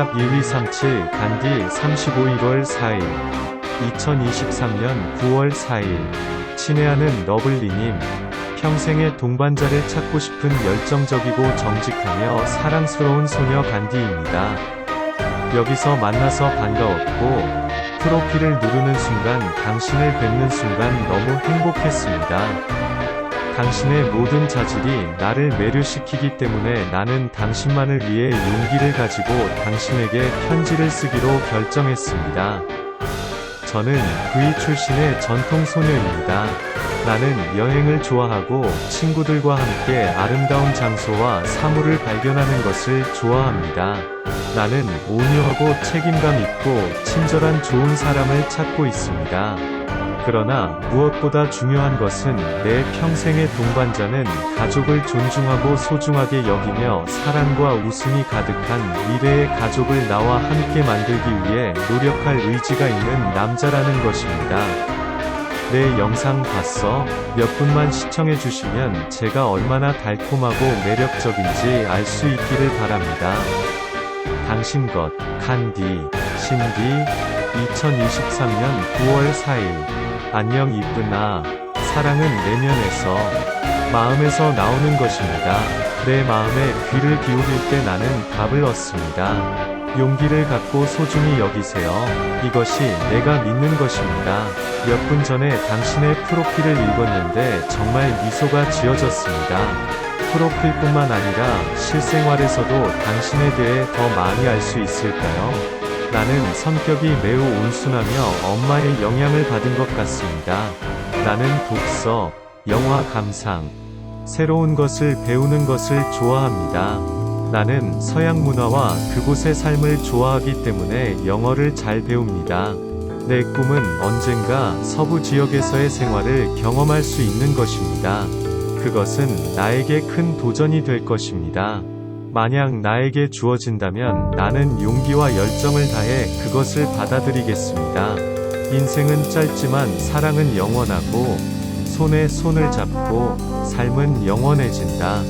샵 1237 간디 35 1월 4일 2023년 9월 4일 친애하는 러블리님 평생의 동반자를 찾고 싶은 열정적이고 정직하며 사랑스러운 소녀 간디입니다. 여기서 만나서 반가웠고 프로필을 누르는 순간 당신을 뵙는 순간 너무 행복했습니다. 당신의 모든 자질이 나를 매료시키기 때문에 나는 당신만을 위해 용기를 가지고 당신에게 편지를 쓰기로 결정했습니다. 저는 V 출신의 전통 소녀입니다. 나는 여행을 좋아하고 친구들과 함께 아름다운 장소와 사물을 발견하는 것을 좋아합니다. 나는 온유하고 책임감 있고 친절한 좋은 사람을 찾고 있습니다. 그러나 무엇보다 중요한 것은 내 평생의 동반자는 가족을 존중하고 소중하게 여기며 사랑과 웃음이 가득한 미래의 가족을 나와 함께 만들기 위해 노력할 의지가 있는 남자라는 것입니다. 내 영상 봤어? 몇 분만 시청해 주시면 제가 얼마나 달콤하고 매력적인지 알 수 있기를 바랍니다. 당신 것, 칸디, 신디, 2023년 9월 4일. 안녕 이쁘나. 사랑은 내면에서, 마음에서 나오는 것입니다. 내 마음에 귀를 기울일 때 나는 답을 얻습니다. 용기를 갖고 소중히 여기세요. 이것이 내가 믿는 것입니다. 몇 분 전에 당신의 프로필을 읽었는데 정말 미소가 지어졌습니다. 프로필뿐만 아니라 실생활에서도 당신에 대해 더 많이 알 수 있을까요? 나는 성격이 매우 온순하며 엄마의 영향을 받은 것 같습니다. 나는 독서, 영화 감상, 새로운 것을 배우는 것을 좋아합니다. 나는 서양 문화와 그곳의 삶을 좋아하기 때문에 영어를 잘 배웁니다. 내 꿈은 언젠가 서부 지역에서의 생활을 경험할 수 있는 것입니다. 그것은 나에게 큰 도전이 될 것입니다. 만약 나에게 주어진다면 나는 용기와 열정을 다해 그것을 받아들이겠습니다. 인생은 짧지만 사랑은 영원하고 손에 손을 잡고 삶은 영원해진다.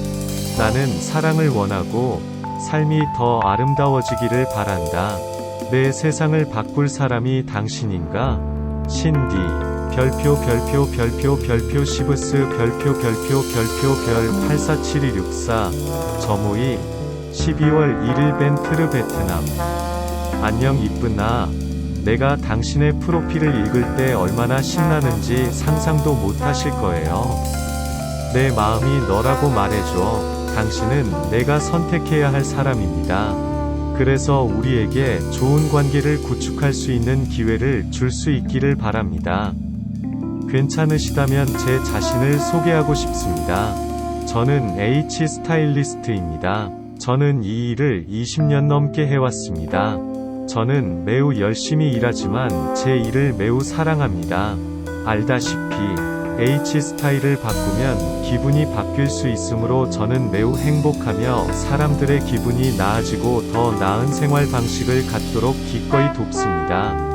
나는 사랑을 원하고 삶이 더 아름다워지기를 바란다. 내 세상을 바꿀 사람이 당신인가? 신디 별표 별표 별표 별표 시브스 별표 별표 별표 별 847264 점호이 12월 1일 벤트르 베트남 안녕 이쁘나 내가 당신의 프로필을 읽을 때 얼마나 신나는지 상상도 못하실 거예요. 내 마음이 너라고 말해줘. 당신은 내가 선택해야 할 사람입니다. 그래서 우리에게 좋은 관계를 구축할 수 있는 기회를 줄 수 있기를 바랍니다. 괜찮으시다면 제 자신을 소개하고 싶습니다. 저는 H 스타일리스트입니다. 저는 이 일을 20년 넘게 해왔습니다. 저는 매우 열심히 일하지만 제 일을 매우 사랑합니다. 알다시피 H 스타일을 바꾸면 기분이 바뀔 수 있으므로 저는 매우 행복하며 사람들의 기분이 나아지고 더 나은 생활 방식을 갖도록 기꺼이 돕습니다.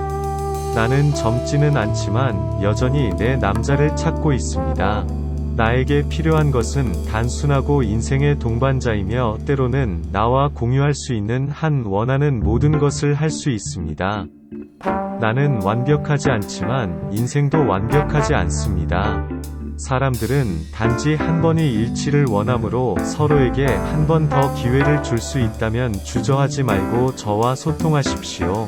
나는 젊지는 않지만 여전히 내 남자를 찾고 있습니다. 나에게 필요한 것은 단순하고 인생의 동반자이며 때로는 나와 공유할 수 있는 한 원하는 모든 것을 할 수 있습니다. 나는 완벽하지 않지만 인생도 완벽하지 않습니다. 사람들은 단지 한 번의 일치를 원하므로 서로에게 한 번 더 기회를 줄 수 있다면 주저하지 말고 저와 소통하십시오.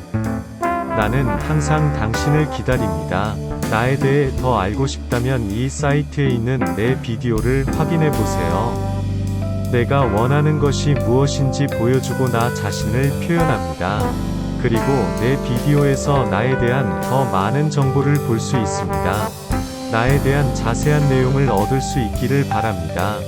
나는 항상 당신을 기다립니다. 나에 대해 더 알고 싶다면 이 사이트에 있는 내 비디오를 확인해 보세요. 내가 원하는 것이 무엇인지 보여주고 나 자신을 표현합니다. 그리고 내 비디오에서 나에 대한 더 많은 정보를 볼 수 있습니다. 나에 대한 자세한 내용을 얻을 수 있기를 바랍니다.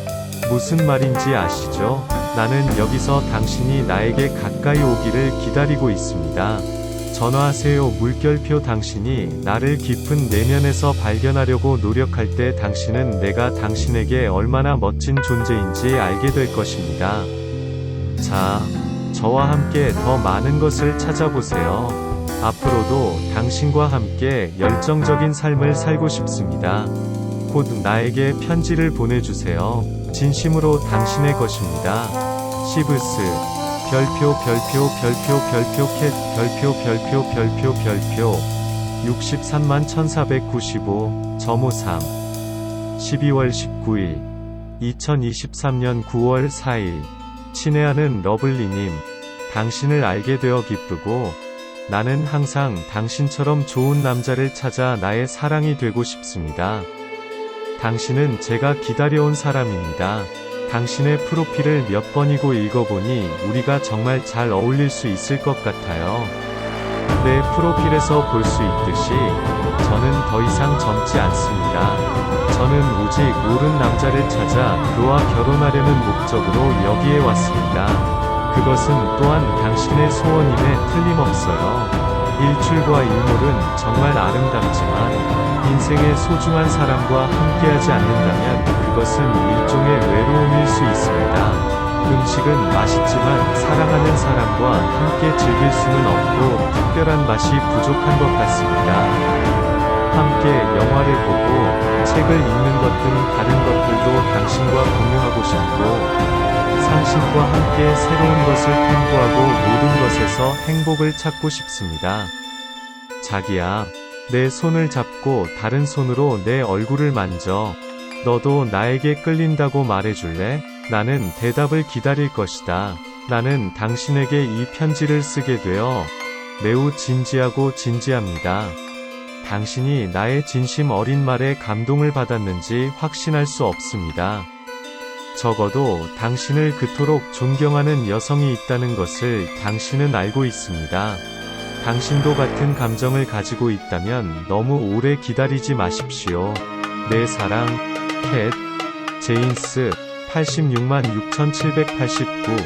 무슨 말인지 아시죠? 나는 여기서 당신이 나에게 가까이 오기를 기다리고 있습니다. 전화하세요 물결표 당신이 나를 깊은 내면에서 발견하려고 노력할 때 당신은 내가 당신에게 얼마나 멋진 존재인지 알게 될 것입니다. 자, 저와 함께 더 많은 것을 찾아보세요. 앞으로도 당신과 함께 열정적인 삶을 살고 싶습니다. 곧 나에게 편지를 보내주세요. 진심으로 당신의 것입니다. 시브스 별표 별표 별표 별표 캣 별표 별표 별표 별표 63만 1495 점호 3 12월 19일 2023년 9월 4일 친애하는 러블리님 당신을 알게 되어 기쁘고 나는 항상 당신처럼 좋은 남자를 찾아 나의 사랑이 되고 싶습니다. 당신은 제가 기다려온 사람입니다. 당신의 프로필을 몇 번이고 읽어보니 우리가 정말 잘 어울릴 수 있을 것 같아요. 내 프로필에서 볼 수 있듯이 저는 더 이상 젊지 않습니다. 저는 오직 옳은 남자를 찾아 그와 결혼하려는 목적으로 여기에 왔습니다. 그것은 또한 당신의 소원임에 틀림없어요. 일출과 일몰은 정말 아름답지만 인생의 소중한 사람과 함께하지 않는다면 그것은 일종의 외로움일 수 있습니다. 음식은 맛있지만 사랑하는 사람과 함께 즐길 수는 없고 특별한 맛이 부족한 것 같습니다. 함께 영화를 보고 책을 읽는 것 등 다른 것들도 당신과 공유하고 싶고 상신과 함께 새로운 것을 탐구하고 모든 것에서 행복을 찾고 싶습니다. 자기야, 내 손을 잡고 다른 손으로 내 얼굴을 만져. 너도 나에게 끌린다고 말해줄래? 나는 대답을 기다릴 것이다. 나는 당신에게 이 편지를 쓰게 되어 매우 진지하고 진지합니다. 당신이 나의 진심 어린 말에 감동을 받았는지 확신할 수 없습니다. 적어도 당신을 그토록 존경하는 여성이 있다는 것을 당신은 알고 있습니다. 당신도 같은 감정을 가지고 있다면 너무 오래 기다리지 마십시오. 내 사랑, 캣, 제인스, 86만 6789,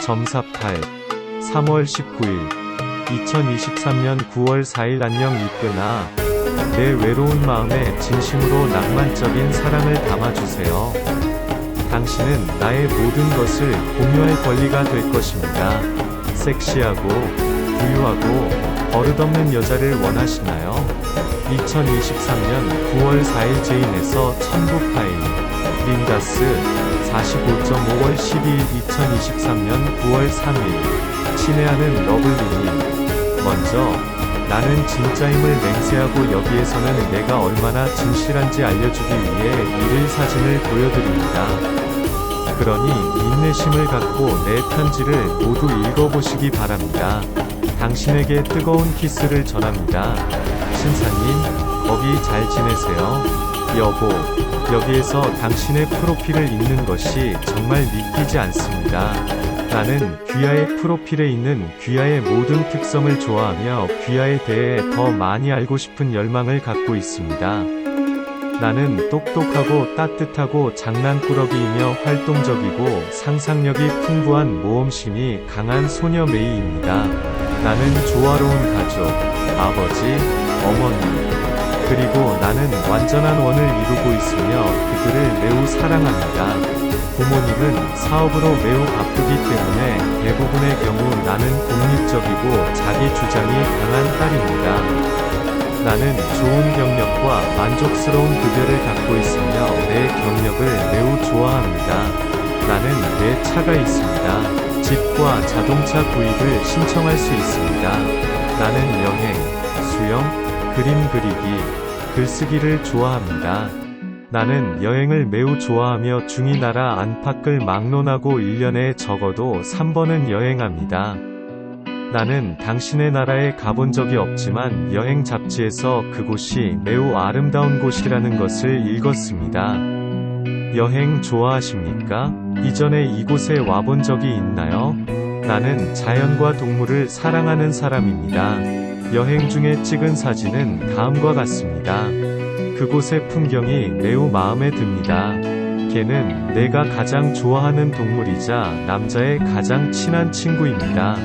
점사8, 3월 19일, 2023년 9월 4일 안녕 이끄나, 내 외로운 마음에 진심으로 낭만적인 사랑을 담아주세요. 당신은 나의 모든 것을 공유할 권리가 될 것입니다. 섹시하고, 부유하고, 버릇없는 여자를 원하시나요? 2023년 9월 4일 제인에서 천국 파일, 린다스, 45.5월 12일 2023년 9월 3일, 친애하는 러블리님. 먼저, 나는 진짜임을 맹세하고 여기에서는 내가 얼마나 진실한지 알려주기 위해 일일 사진을 보여드립니다. 그러니 인내심을 갖고 내 편지를 모두 읽어보시기 바랍니다. 당신에게 뜨거운 키스를 전합니다. 신사님, 거기 잘 지내세요? 여보, 여기에서 당신의 프로필을 읽는 것이 정말 믿기지 않습니다. 나는 귀하의 프로필에 있는 귀하의 모든 특성을 좋아하며 귀하에 대해 더 많이 알고 싶은 열망을 갖고 있습니다. 나는 똑똑하고 따뜻하고 장난꾸러기이며 활동적이고 상상력이 풍부한 모험심이 강한 소녀 메이입니다. 나는 조화로운 가족, 아버지, 어머니, 그리고 나는 완전한 원을 이루고 있으며 그들을 매우 사랑합니다. 부모님은 사업으로 매우 바쁘기 때문에 대부분의 경우 나는 독립적이고 자기 주장이 강한 딸입니다. 나는 좋은 경력과 만족스러운 급여를 갖고 있으며 내 경력을 매우 좋아합니다. 나는 내 차가 있습니다. 집과 자동차 구입을 신청할 수 있습니다. 나는 여행, 수영, 그림 그리기, 글쓰기를 좋아합니다. 나는 여행을 매우 좋아하며 중위 나라 안팎을 막론하고 1년에 적어도 3번은 여행합니다. 나는 당신의 나라에 가본 적이 없지만 여행 잡지에서 그곳이 매우 아름다운 곳이라는 것을 읽었습니다. 여행 좋아하십니까? 이전에 이곳에 와본 적이 있나요? 나는 자연과 동물을 사랑하는 사람입니다. 여행 중에 찍은 사진은 다음과 같습니다. 그곳의 풍경이 매우 마음에 듭니다. 개는 내가 가장 좋아하는 동물이자 남자의 가장 친한 친구입니다.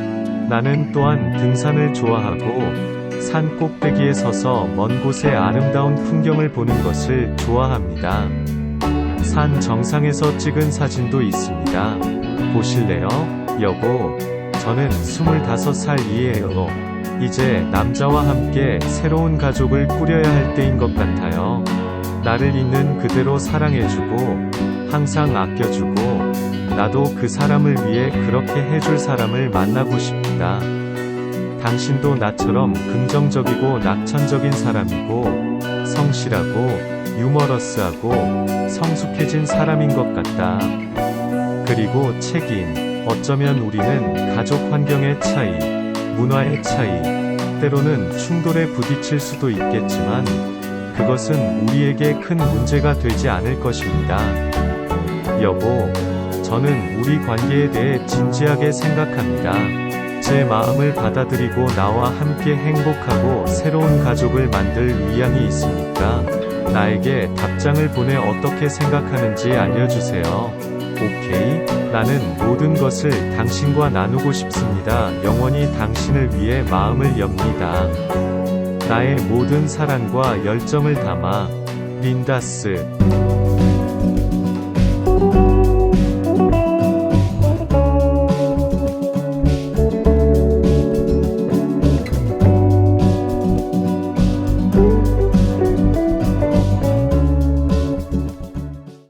나는 또한 등산을 좋아하고 산 꼭대기에 서서 먼 곳의 아름다운 풍경을 보는 것을 좋아합니다. 산 정상에서 찍은 사진도 있습니다. 보실래요? 여보, 저는 25살이에요. 이제 남자와 함께 새로운 가족을 꾸려야 할 때인 것 같아요. 나를 있는 그대로 사랑해주고, 항상 아껴주고, 나도 그 사람을 위해 그렇게 해줄 사람을 만나고 싶다. 당신도 나처럼 긍정적이고 낙천적인 사람이고, 성실하고, 유머러스하고, 성숙해진 사람인 것 같다. 그리고 책임. 어쩌면 우리는 가족 환경의 차이, 문화의 차이, 때로는 충돌에 부딪힐 수도 있겠지만, 그것은 우리에게 큰 문제가 되지 않을 것입니다. 여보, 저는 우리 관계에 대해 진지하게 생각합니다. 제 마음을 받아들이고 나와 함께 행복하고 새로운 가족을 만들 의향이 있습니까? 나에게 답장을 보내 어떻게 생각하는지 알려주세요. 오케이? 나는 모든 것을 당신과 나누고 싶습니다. 영원히 당신을 위해 마음을 엽니다. 나의 모든 사랑과 열정을 담아 린다스